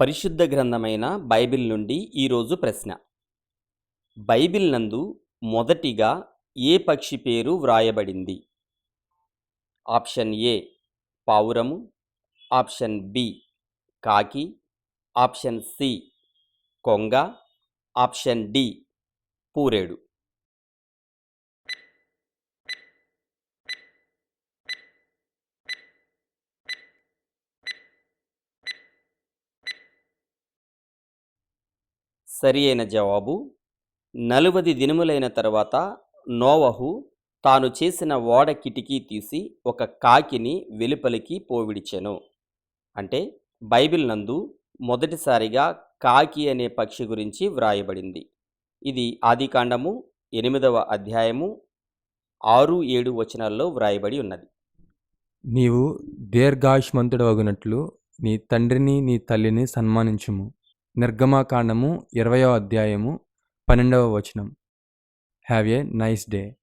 పరిశుద్ధ గ్రంథమైన బైబిల్ నుండి ఈరోజు ప్రశ్న. బైబిల్ నందు మొదటిగా ఏ పక్షి పేరు వ్రాయబడింది? ఆప్షన్ ఏ పావురము ఆప్షన్ బి కాకి ఆప్షన్ సి కొంగ ఆప్షన్ డి పూరేడు. సరి అయిన జవాబు నలువది దినములైన తర్వాత నోవహు తాను చేసిన ఓడ కిటికీ తీసి ఒక కాకిని వెలుపలికి పోవిడిచెను. అంటే బైబిల్ నందు మొదటిసారిగా కాకి అనే పక్షి గురించి వ్రాయబడింది. ఇది ఆదికాండము ఎనిమిదవ అధ్యాయము ఆరు ఏడు వచనాల్లో వ్రాయబడి ఉన్నది. నీవు దీర్ఘాయుష్మంతుడవగునట్లు నీ తండ్రిని నీ తల్లిని సన్మానించుము. నిర్గమాకాండము ఇరవయో అధ్యాయము పన్నెండవ వచనం. Have a nice day